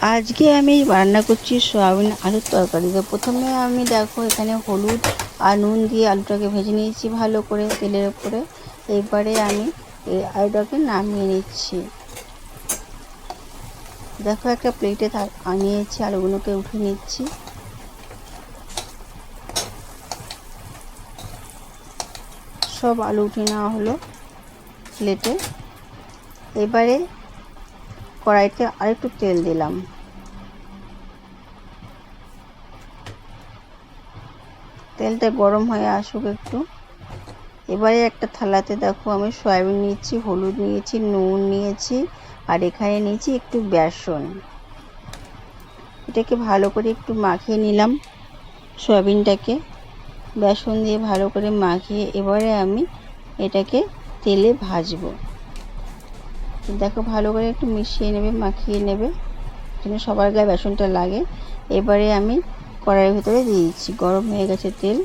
আজকে আমি রান্না করছি সয়াবিন আলুর তরকারি। তো প্রথমে আমি দেখো এখানে হলুদ আর নুন দিয়ে আলুটাকে ভেজে নিয়েছি ভালো করে তেলের উপরে এবারে আমি এই আলুটাকে নামিয়ে নিচ্ছি। দেখো একটা প্লেটে আনিয়েছি, আলুগুলোকে উঠে নিচ্ছি। সব আলু উঠে নেওয়া হলো প্লেটে। এবারে কড়াইতে আরেকটু তেল দিলাম। তেলটা গরম হয়ে আসুক একটু। এবারে একটা থালাতে দেখো আমি সয়াবিন নিয়েছি, হলুদ নিয়েছি, নুন নিয়েছি, আর এখানে নিয়েছি একটু বেসন। এটাকে ভালো করে একটু মাখিয়ে নিলাম সয়াবিনটাকে। বেসন দিয়ে ভালো করে মাখিয়ে এবারে আমি এটাকে তেলে ভাজবো। দেখো, ভালো করে একটু মিশিয়ে নেবে, মাখিয়ে নেবে, যেন সবার গায়ে বেসনটা লাগে। এবারে আমি কড়াইয়ের ভিতরে দিয়ে দিচ্ছি। গরম হয়ে গেছে তেল।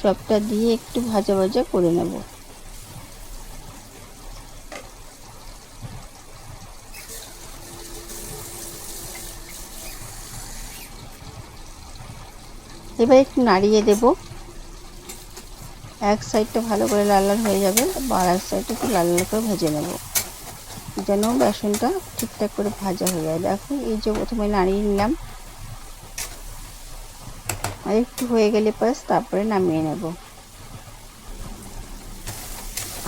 সবটা দিয়ে একটু ভাজা ভাজা করে নেব। এবার একটু নাড়িয়ে দেব। এক সাইডটা ভালো করে লাল লাল হয়ে যাবে, আর এক সাইডটা একটু লাল লাল করে ভেজে নেব। যেন বেসনটা ঠিকঠাক করে ভাজা হয়ে যায়। দেখো, এই যে প্রথমে নাড়িয়ে নিলাম। আর একটু হয়ে গেলে পাস তারপরে নামিয়ে নেব।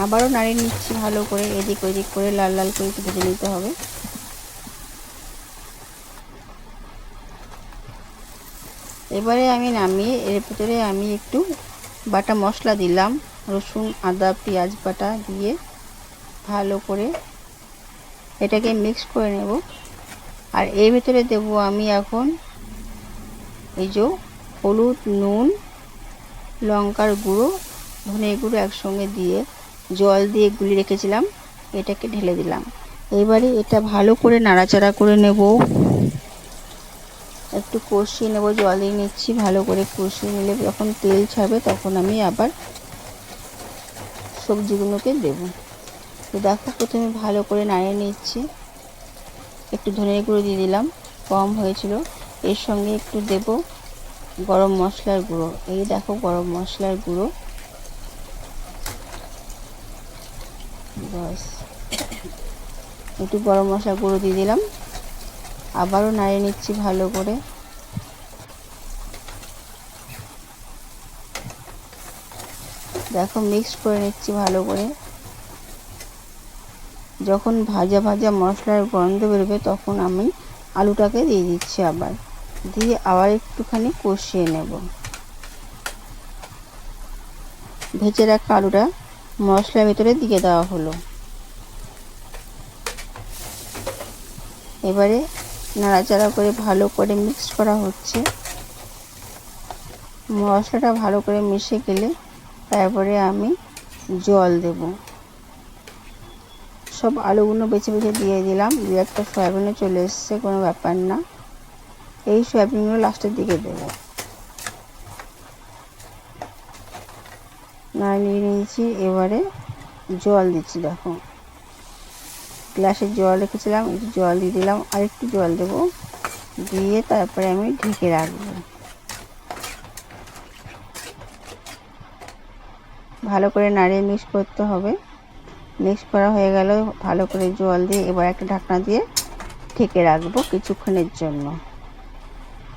আবারও নাড়িয়ে নিচ্ছি ভালো করে, এদিক ওদিক করে লাল লাল করে একটু ভেজে নিতে হবে। এবারে আমি নামিয়ে, এর ভিতরে আমি একটু বাটা মশলা দিলাম, রসুন, আদা, পেঁয়াজ বাটা দিয়ে ভালো করে এটাকে মিক্স করে নেব। আর এর ভিতরে দেব আমি এখন এই যে হলুদ, নুন, লঙ্কার গুঁড়ো, ধনে গুঁড়ো একসঙ্গে দিয়ে জল দিয়ে গুলি রেখেছিলাম, এটাকে ঢেলে দিলাম। এবারে এটা ভালো করে নাড়াচাড়া করে নেব। একটু কষিয়ে নেব, জল দিয়ে নিচ্ছি, ভালো করে কষিয়ে নিলে যখন তেল ছাড়বে তখন আমি আবার সবজিগুলোকে দেব। তো দেখো, প্রথমে ভালো করে নাড়িয়ে নিচ্ছি। একটু ধনে গুঁড়ো দিয়ে দিলাম, কম হয়েছিল। এর সঙ্গে একটু দেব গরম মশলার গুঁড়ো। এই দেখো, গরম মশলার গুঁড়ো। বাস একটু গরম মশলা গুঁড়ো দিয়ে দিলাম। আবারও নাড়িয়ে নিচ্ছি ভালো করে। দেখো মিক্স করে নিচ্ছি ভালো করে। যখন ভাজা ভাজা মশলার গন্ধ বেরোবে, তখন আমি আলুটাকে দিয়ে দিচ্ছি আবার। দিয়ে আবার একটুখানি কষিয়ে নেব। ভেজে রাখা আলুটা মশলার ভেতরে দিয়ে দেওয়া হলো। এবারে নাড়াচাড়া করে ভালো করে মিক্স করা হচ্ছে। মশলাটা ভালো করে মিশে গেলে তারপরে আমি জল দেব। সব আলুগুলো বেছে বেছে দিয়ে দিলাম, দু একটা সয়াবিনও চলে এসছে, কোনো ব্যাপার না। এই সয়াবিনগুলো লাস্টের দিকে দেব। নাড়িয়ে নিয়েছি, এবারে জল দিচ্ছি, দেখো। গ্লাসে জল রেখেছিলাম, একটু জল দিয়ে দিলাম, আর একটু জল দেবো। দিয়ে তারপরে আমি ঢেকে রাখব। ভালো করে নাড়িয়ে মিক্স করতে হবে। মিক্স করা হয়ে গেল, ভালো করে জল দিয়ে এবার একটা ঢাকনা দিয়ে ঢেকে রাখব কিছুক্ষণের জন্য।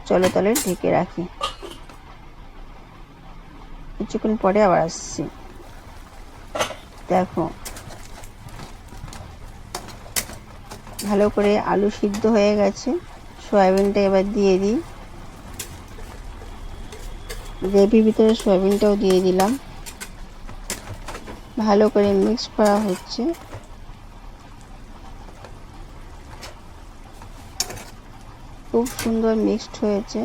চলো তাহলে ঢেকে রাখি। কিছুক্ষণ পরে আবার আসছি। দেখো ভালো করে আলু সিদ্ধ হয়ে গেছে। সয়াবিনটা এবার দিয়ে দিই। গ্রেভির ভিতরে সয়াবিনটাও দিয়ে দিলাম। ভালো করে মিক্স করা হচ্ছে। খুব সুন্দর মিক্সড হয়েছে।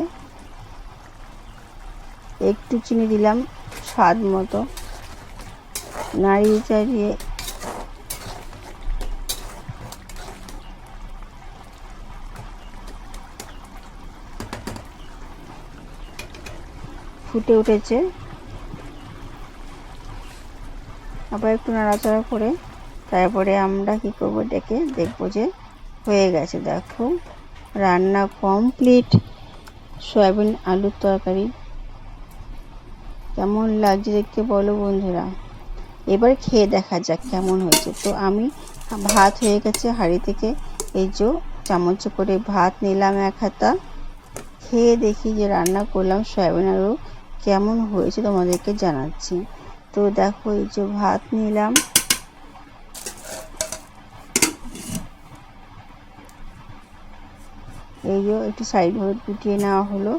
একটু চিনি দিলাম, স্বাদ মতো। নাড়িয়ে চাড়িয়ে ফুটে উঠেছে। আবার একটু নাড়াচাড়া করে তারপরে আমরা কি করব ডেকে দেখব যে হয়ে গেছে। দেখো, রান্না কমপ্লিট সয়াবিন, আলুর তরকারি। কেমন লাগছে দেখতে বলো বন্ধুরা। এবার খেয়ে দেখা যাক কেমন হয়েছে। তো আমি ভাত হয়ে গেছে হাঁড়ি থেকে। এই যে চামচ করে ভাত নিলাম এক হাতা। খেয়ে দেখি যে রান্না করলাম সয়াবিন আলু কেমন হয়েছে তোমাদেরকে জানাচ্ছি। তো দেখো, এই যে ভাত নিলাম। এই যে একটু সাইডভাবে গুটিয়ে নেওয়া হলো।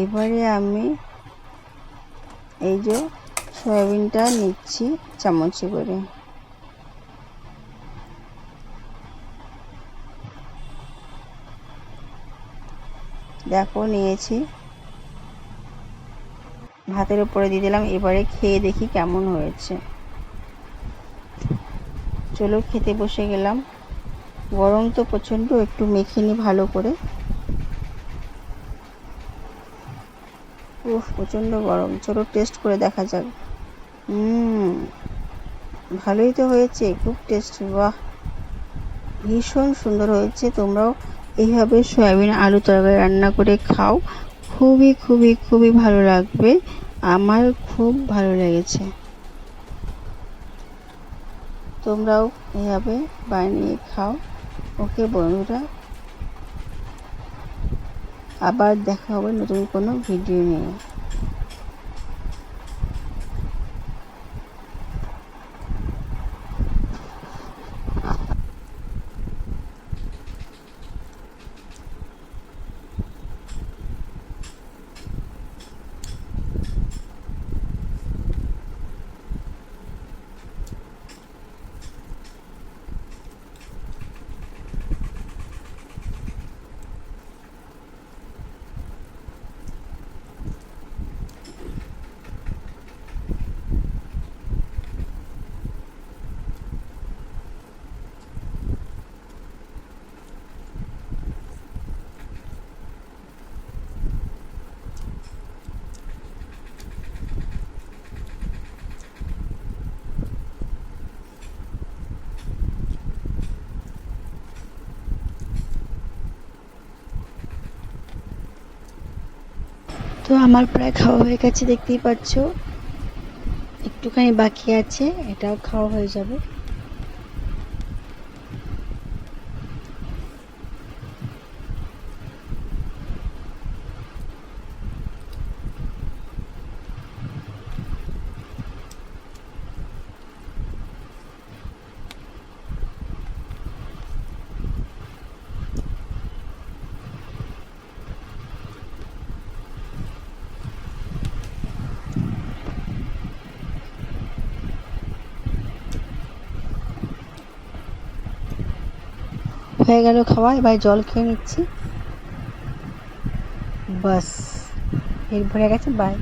এবারে আমি এই যে সয়াবিনটা নিচ্ছি চামচে করে। দেখো, নিয়েছি। ভাতের উপরে দিয়ে দিলাম, এবারে খেয়ে দেখি কেমন হয়েছে। চলো খেতে বসে গেলাম। গরম তো প্রচণ্ড, একটু মেখে নিই ভালো করে। উফ, প্রচণ্ড গরম। চলো টেস্ট করে দেখা যাক। হুম, ভালোই তো হয়েছে, খুব টেস্ট বাহ। ভীষণ সুন্দর হয়েছে, তোমরাও এইভাবে সয়াবিন আলু তরকারি রান্না করে খাও। খুবই খুবই খুবই ভালো লাগবে। আমার খুব ভালো লেগেছে। তোমরাও এভাবে বানিয়ে খাও। ওকে বন্ধুরা, আবার দেখা হবে নতুন কোনো ভিডিও নিয়ে। তো আমার প্রায় খাওয়া হয়ে গেছে, দেখতেই পাচ্ছ। একটুখানি বাকি আছে, এটাও খাওয়া হয়ে যাবে। হয়ে গেল খাওয়া এবার জল খেয়ে নিচ্ছি। বাস ভরে গেছে বাই